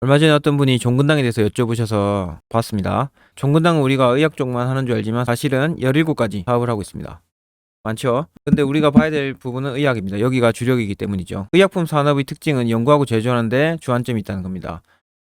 얼마 전에 어떤 분이 종근당에 대해서 여쭤보셔서 봤습니다. 종근당은 우리가 의학 쪽만 하는 줄 알지만 사실은 17가지 사업을 하고 있습니다. 많죠? 근데 우리가 봐야 될 부분은 의학입니다. 여기가 주력이기 때문이죠. 의약품 산업의 특징은 연구하고 제조하는데 주안점이 있다는 겁니다.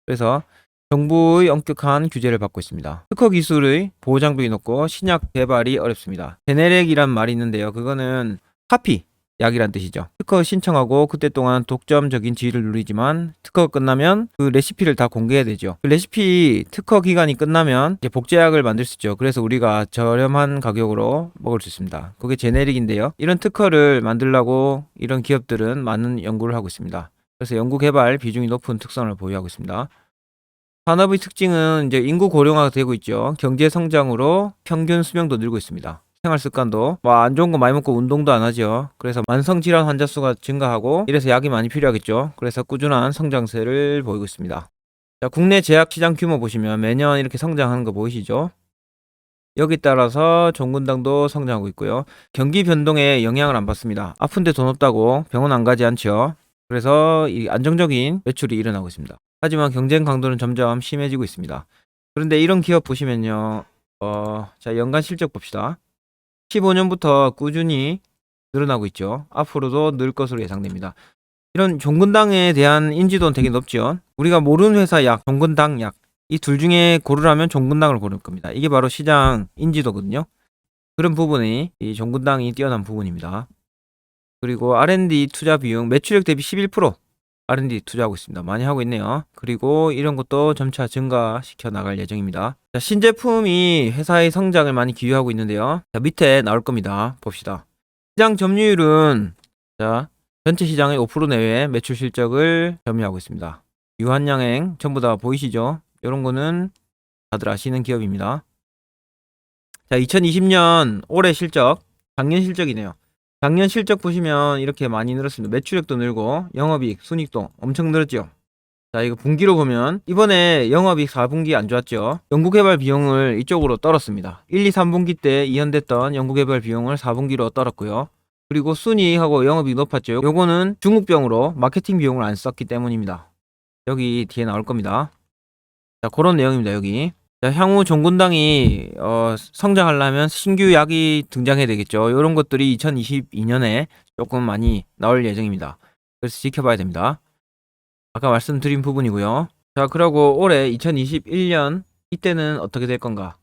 그래서 정부의 엄격한 규제를 받고 있습니다. 특허 기술의 보호 장벽이 높고 신약 개발이 어렵습니다. 제네렉이란 말이 있는데요. 그거는 카피 약이란 뜻이죠. 특허 신청하고 그때 동안 독점적인 지위를 누리지만 특허가 끝나면 그 레시피를 다 공개해야 되죠. 그 레시피 특허 기간이 끝나면 이제 복제약을 만들 수 있죠. 그래서 우리가 저렴한 가격으로 먹을 수 있습니다. 그게 제네릭인데요. 이런 특허를 만들려고 이런 기업들은 많은 연구를 하고 있습니다. 그래서 연구 개발 비중이 높은 특성을 보유하고 있습니다. 산업의 특징은 이제 인구 고령화가 되고 있죠. 경제 성장으로 평균 수명도 늘고 있습니다. 생활 습관도 뭐 안 좋은 거 많이 먹고 운동도 안 하죠. 그래서 만성 질환 환자 수가 증가하고 이래서 약이 많이 필요하겠죠. 그래서 꾸준한 성장세를 보이고 있습니다. 자, 국내 제약 시장 규모 보시면 매년 이렇게 성장하는 거 보이시죠? 여기 따라서 종근당도 성장하고 있고요. 경기 변동에 영향을 안 받습니다. 아픈데 돈 없다고 병원 안 가지 않죠. 그래서 이 안정적인 매출이 일어나고 있습니다. 하지만 경쟁 강도는 점점 심해지고 있습니다. 그런데 이런 기업 보시면요. 어, 자, 연간 실적 봅시다. 15년부터 꾸준히 늘어나고 있죠. 앞으로도 늘 것으로 예상됩니다. 이런 종근당에 대한 인지도는 되게 높죠. 우리가 모르는 회사 약, 종근당 약. 이 둘 중에 고르라면 종근당을 고를 겁니다. 이게 바로 시장 인지도거든요. 그런 부분이 이 종근당이 뛰어난 부분입니다. 그리고 R&D 투자 비용 매출액 대비 11% R&D 투자하고 있습니다. 많이 하고 있네요. 그리고 이런 것도 점차 증가시켜 나갈 예정입니다. 자, 신제품이 회사의 성장을 많이 기여하고 있는데요. 자, 밑에 나올 겁니다. 봅시다. 시장 점유율은 자, 전체 시장의 5% 내외 매출 실적을 점유하고 있습니다. 유한양행 전부 다 보이시죠? 이런 거는 다들 아시는 기업입니다. 자, 2020년 올해 실적, 작년 실적이네요. 작년 실적 보시면 이렇게 많이 늘었습니다. 매출액도 늘고 영업이익, 순익도 엄청 늘었죠. 자, 이거 분기로 보면 이번에 영업이익 4분기 안 좋았죠. 연구개발 비용을 이쪽으로 떨었습니다. 1, 2, 3분기 때 이연됐던 연구개발 비용을 4분기로 떨었고요. 그리고 순이익하고 영업이익 높았죠. 요거는 중국병으로 마케팅 비용을 안 썼기 때문입니다. 여기 뒤에 나올 겁니다. 자, 그런 내용입니다. 여기. 자, 향후 종군당이 어, 성장하려면 신규 약이 등장해야 되겠죠. 이런 것들이 2022년에 조금 많이 나올 예정입니다. 그래서 지켜봐야 됩니다. 아까 말씀드린 부분이고요. 자, 그리고 올해 2021년 이때는 어떻게 될 건가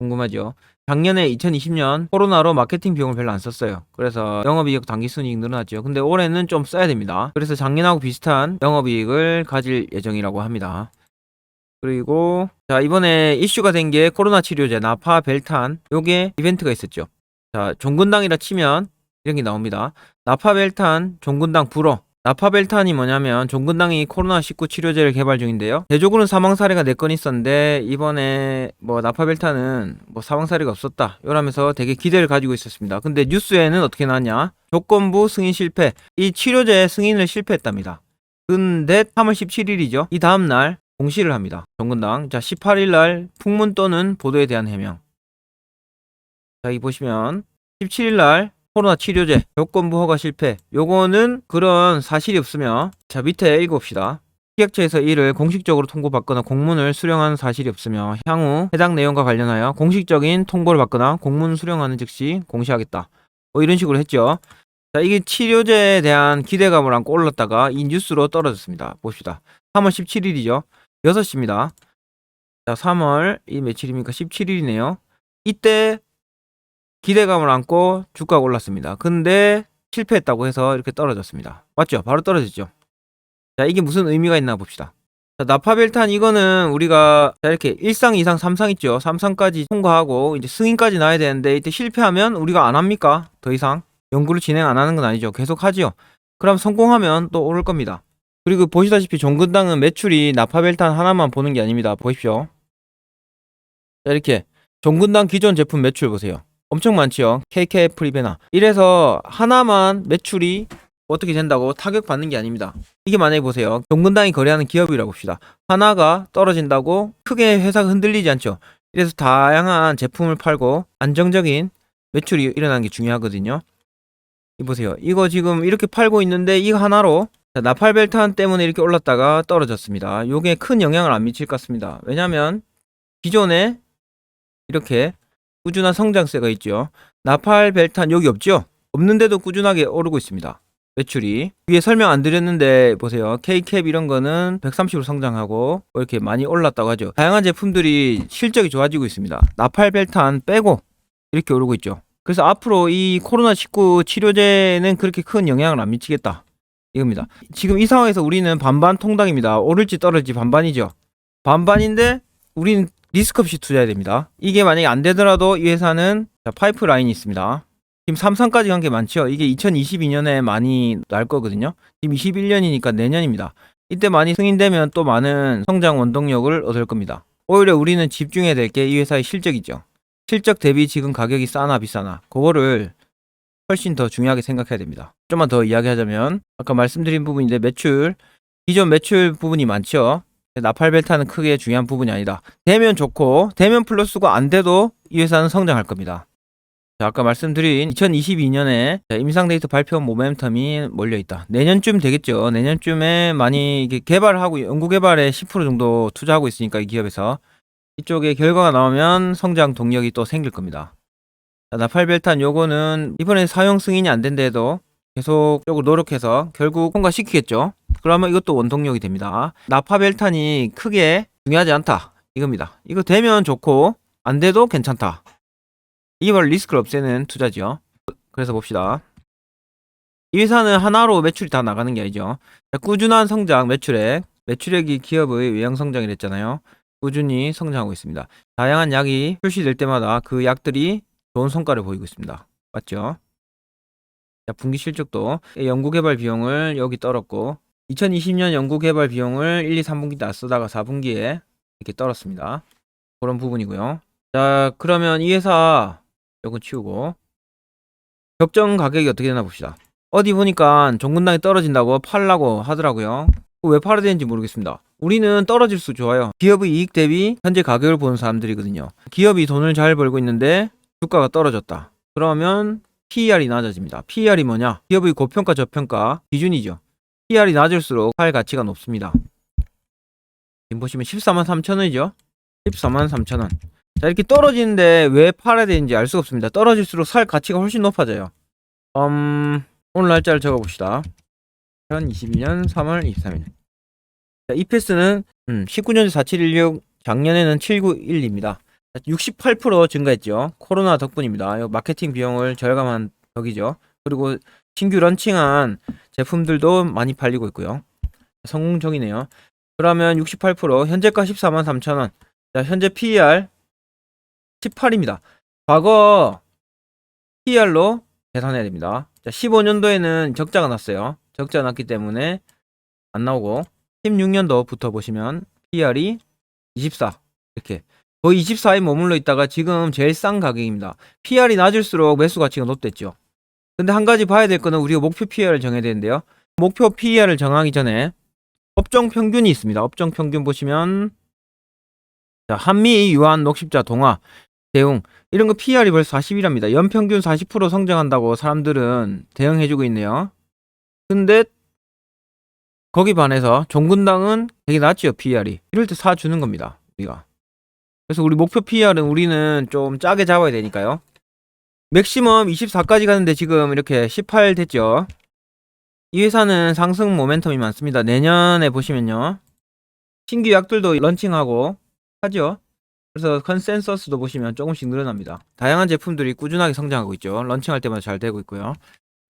궁금하죠. 작년에 2020년 코로나로 마케팅 비용을 별로 안 썼어요. 그래서 영업이익 당기순이익 늘어났죠. 근데 올해는 좀 써야 됩니다. 그래서 작년하고 비슷한 영업이익을 가질 예정이라고 합니다. 그리고 자 이번에 이슈가 된 게 코로나 치료제 나파 벨탄 요게 이벤트가 있었죠. 자 종근당이라 치면 이런 게 나옵니다. 나파 벨탄 종근당 불어 나파벨탄이 뭐냐면 종근당이 코로나19 치료제를 개발 중인데요. 대조군은 사망 사례가 4건 있었는데 이번에 뭐 나파벨탄은 뭐 사망 사례가 없었다. 이러면서 되게 기대를 가지고 있었습니다. 근데 뉴스에는 어떻게 나왔냐? 조건부 승인 실패. 이 치료제 승인을 실패했답니다. 근데 3월 17일이죠. 이 다음 날 공시를 합니다. 정근당. 자, 18일 날 풍문 또는 보도에 대한 해명. 자, 이 보시면 17일 날 코로나 치료제 조건부 허가 실패. 요거는 그런 사실이 없으며 자, 밑에 읽어봅시다. 식약처에서 이를 공식적으로 통보받거나 공문을 수령한 사실이 없으며 향후 해당 내용과 관련하여 공식적인 통보를 받거나 공문 수령하는 즉시 공시하겠다. 뭐 이런 식으로 했죠. 자, 이게 치료제에 대한 기대감을 안고 올랐다가 이 뉴스로 떨어졌습니다. 봅시다. 3월 17일이죠. 6시입니다. 자, 3월 이 며칠입니까? 17일이네요. 이때 기대감을 안고 주가가 올랐습니다. 근데 실패했다고 해서 이렇게 떨어졌습니다. 맞죠? 바로 떨어졌죠. 자, 이게 무슨 의미가 있나 봅시다. 자, 나파벨탄 이거는 우리가 자, 이렇게 1상, 2상, 3상 있죠. 3상까지 통과하고 이제 승인까지 나야 되는데 이때 실패하면 우리가 안 합니까? 더 이상 연구를 진행 안 하는 건 아니죠. 계속 하지요. 그럼 성공하면 또 오를 겁니다. 그리고 보시다시피 종근당은 매출이 나파벨탄 하나만 보는 게 아닙니다. 보십시오. 자, 이렇게 종근당 기존 제품 매출 보세요. 엄청 많지요. KK 프리베나. 이래서 하나만 매출이 어떻게 된다고 타격받는 게 아닙니다. 이게 만약에 보세요. 종근당이 거래하는 기업이라고 봅시다. 하나가 떨어진다고 크게 회사가 흔들리지 않죠. 이래서 다양한 제품을 팔고 안정적인 매출이 일어나는 게 중요하거든요. 이 보세요. 이거 지금 이렇게 팔고 있는데 이거 하나로 자, 나팔벨탄 때문에 이렇게 올랐다가 떨어졌습니다. 요게 큰 영향을 안 미칠 것 같습니다. 왜냐하면 기존에 이렇게 꾸준한 성장세가 있죠. 나팔벨탄 여기 없죠? 없는데도 꾸준하게 오르고 있습니다. 매출이 위에 설명 안 드렸는데 보세요. K캡 이런 거는 130으로 성장하고 뭐 이렇게 많이 올랐다고 하죠. 다양한 제품들이 실적이 좋아지고 있습니다. 나팔벨탄 빼고 이렇게 오르고 있죠. 그래서 앞으로 이 코로나19 치료제는 그렇게 큰 영향을 안 미치겠다. 이겁니다. 지금 이 상황에서 우리는 반반 통닭입니다. 오를지 떨어질지 반반이죠. 반반인데 우리는 리스크 없이 투자해야 됩니다. 이게 만약에 안 되더라도 이 회사는 자, 파이프라인이 있습니다. 지금 삼성까지 간 게 많죠. 이게 2022년에 많이 날 거거든요. 지금 21년이니까 내년입니다. 이때 많이 승인되면 또 많은 성장 원동력을 얻을 겁니다. 오히려 우리는 집중해야 될 게 이 회사의 실적이죠. 실적 대비 지금 가격이 싸나 비싸나 그거를 훨씬 더 중요하게 생각해야 됩니다. 좀만 더 이야기하자면 아까 말씀드린 부분인데 매출 기존 매출 부분이 많죠. 나팔벨타는 크게 중요한 부분이 아니다. 되면 좋고 되면 플러스가 안 돼도 이 회사는 성장할 겁니다. 자, 아까 말씀드린 2022년에 임상 데이터 발표 모멘텀이 몰려 있다. 내년쯤 되겠죠. 내년쯤에 많이 개발하고 연구 개발에 10% 정도 투자하고 있으니까 이 기업에서 이쪽에 결과가 나오면 성장 동력이 또 생길 겁니다. 자, 나팔벨탄 요거는 이번에 사용 승인이 안 된데도 계속적으로 노력해서 결국 통과시키겠죠. 그러면 이것도 원동력이 됩니다. 나파벨탄이 크게 중요하지 않다. 이겁니다. 이거 되면 좋고 안 돼도 괜찮다. 이게 리스크를 없애는 투자죠. 그래서 봅시다. 이 회사는 하나로 매출이 다 나가는 게 아니죠. 자, 꾸준한 성장, 매출액. 매출액이 기업의 외형 성장이 됐잖아요. 꾸준히 성장하고 있습니다. 다양한 약이 출시될 때마다 그 약들이 좋은 성과를 보이고 있습니다. 맞죠? 자, 분기 실적도 연구 개발 비용을 여기 떨었고 2020년 연구 개발 비용을 1, 2, 3분기 다 쓰다가 4분기에 이렇게 떨었습니다. 그런 부분이고요. 자, 그러면 이 회사 요건 치우고 적정 가격이 어떻게 되나 봅시다. 어디 보니까 종근당이 떨어진다고 팔라고 하더라고요. 왜 팔아야 되는지 모르겠습니다. 우리는 떨어질 수 좋아요. 기업의 이익 대비 현재 가격을 보는 사람들이거든요. 기업이 돈을 잘 벌고 있는데 주가가 떨어졌다. 그러면 PER이 낮아집니다. PER이 뭐냐? 기업의 고평가 저평가 기준이죠. PER이 낮을수록 팔 가치가 높습니다. 지금 보시면 14만 3천 원이죠. 14만 3천 원. 자 이렇게 떨어지는데 왜 팔아야 되는지 알 수가 없습니다. 떨어질수록 살 가치가 훨씬 높아져요. 음, 오늘 날짜를 적어봅시다. 2021년 3월 23일. 자, EPS는 음, 19년도 4716, 작년에는 7912입니다. 68% 증가했죠. 코로나 덕분입니다. 이 마케팅 비용을 절감한 덕이죠. 그리고 신규 런칭한 제품들도 많이 팔리고 있고요. 성공적이네요. 그러면 68% 현재가 14만 3천 원. 자, 현재 PER 18입니다. 과거 PER로 계산해야 됩니다. 자, 15년도에는 적자가 났어요. 적자가 났기 때문에 안 나오고 16년도부터 보시면 PER이 24 이렇게 거의 24에 머물러 있다가 지금 제일 싼 가격입니다. PR이 낮을수록 매수 가치가 높댔죠. 근데 한 가지 봐야 될 거는 우리가 목표 PR을 정해야 되는데요. 목표 PR을 정하기 전에 업종 평균이 있습니다. 업종 평균 보시면 자, 한미, 유한, 녹십자, 동화, 대웅 이런 거 PR이 벌써 40이랍니다. 연평균 40% 성장한다고 사람들은 대응해주고 있네요. 근데 거기 반해서 종군당은 되게 낮지요 PR이. 이럴 때 사주는 겁니다. 우리가. 그래서 우리 목표 PR은 우리는 좀 짜게 잡아야 되니까요. 맥시멈 24까지 가는데 지금 이렇게 18 됐죠. 이 회사는 상승 모멘텀이 많습니다. 내년에 보시면요. 신규 약들도 런칭하고 하죠. 그래서 컨센서스도 보시면 조금씩 늘어납니다. 다양한 제품들이 꾸준하게 성장하고 있죠. 런칭할 때마다 잘 되고 있고요.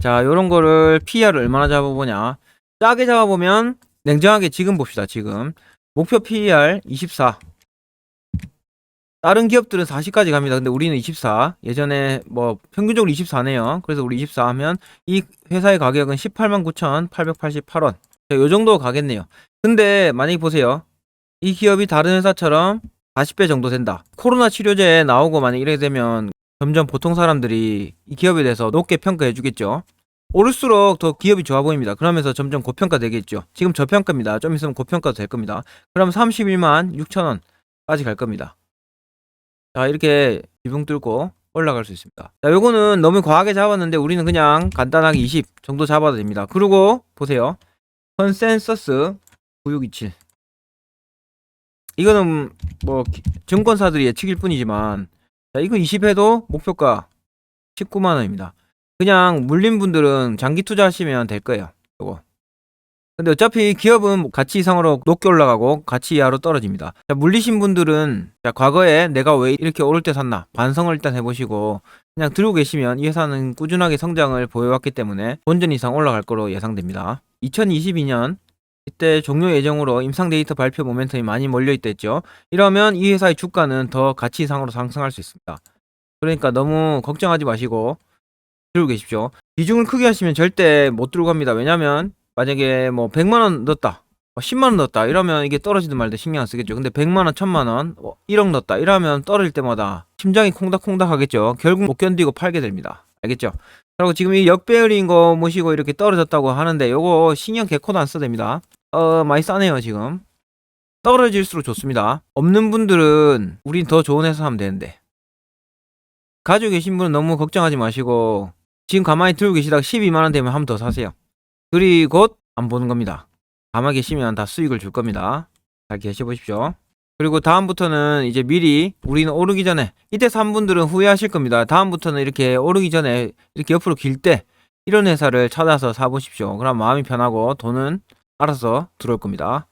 자, 요런 거를 PR을 얼마나 잡아보냐. 짜게 잡아보면 냉정하게 지금 봅시다. 지금 목표 PER 24 다른 기업들은 40까지 갑니다. 근데 우리는 24. 예전에 뭐 평균적으로 24네요. 그래서 우리 24 하면 이 회사의 가격은 18만 9,888원. 요 정도 가겠네요. 근데 만약에 보세요. 이 기업이 다른 회사처럼 40배 정도 된다. 코로나 치료제 나오고 만약 이렇게 되면 점점 보통 사람들이 이 기업에 대해서 높게 평가해 주겠죠. 오를수록 더 기업이 좋아 보입니다. 그러면서 점점 고평가 되겠죠. 지금 저평가입니다. 좀 있으면 고평가도 될 겁니다. 그럼 31만 6천원까지 갈 겁니다. 자, 이렇게 지붕 뚫고 올라갈 수 있습니다. 자, 요거는 너무 과하게 잡았는데 우리는 그냥 간단하게 20 정도 잡아도 됩니다. 그리고 보세요. 컨센서스 9627 이거는 뭐 기- 증권사들이 예측일 뿐이지만 자, 이거 20회도 목표가 19만 원입니다. 그냥 물린 분들은 장기 투자하시면 될 거예요. 요거. 근데 어차피 기업은 가치 이상으로 높게 올라가고 가치 이하로 떨어집니다. 자, 물리신 분들은 자, 과거에 내가 왜 이렇게 오를 때 샀나 반성을 일단 해보시고 그냥 들고 계시면 이 회사는 꾸준하게 성장을 보여왔기 때문에 본전 이상 올라갈 거로 예상됩니다. 2022년 이때 종료 예정으로 임상 데이터 발표 모멘텀이 많이 몰려 있댔죠. 이러면 이 회사의 주가는 더 가치 이상으로 상승할 수 있습니다. 그러니까 너무 걱정하지 마시고 들고 계십시오. 비중을 크게 하시면 절대 못 들고 갑니다. 왜냐면 만약에 뭐 100만 원 넣었다. 10만 원 넣었다. 이러면 이게 떨어지든 말든 신경 안 쓰겠죠. 근데 100만 원, 1000만 원, 1억 넣었다. 이러면 떨어질 때마다 심장이 콩닥콩닥 하겠죠. 결국 못 견디고 팔게 됩니다. 알겠죠? 그리고 지금 이 역배열인 거 모시고 이렇게 떨어졌다고 하는데 요거 신경 개코도 안 써도 됩니다. 어, 많이 싸네요, 지금. 떨어질수록 좋습니다. 없는 분들은 우린 더 좋은 회사 하면 되는데. 가지고 계신 분은 너무 걱정하지 마시고 지금 가만히 들고 계시다가 12만 원 되면 한 번 더 사세요. 그리 곧 안 보는 겁니다. 가만히 계시면 다 수익을 줄 겁니다. 잘 계셔 보십시오. 그리고 다음부터는 이제 미리 우리는 오르기 전에 이때 산 분들은 후회하실 겁니다. 다음부터는 이렇게 오르기 전에 이렇게 옆으로 길 때 이런 회사를 찾아서 사보십시오. 그럼 마음이 편하고 돈은 알아서 들어올 겁니다.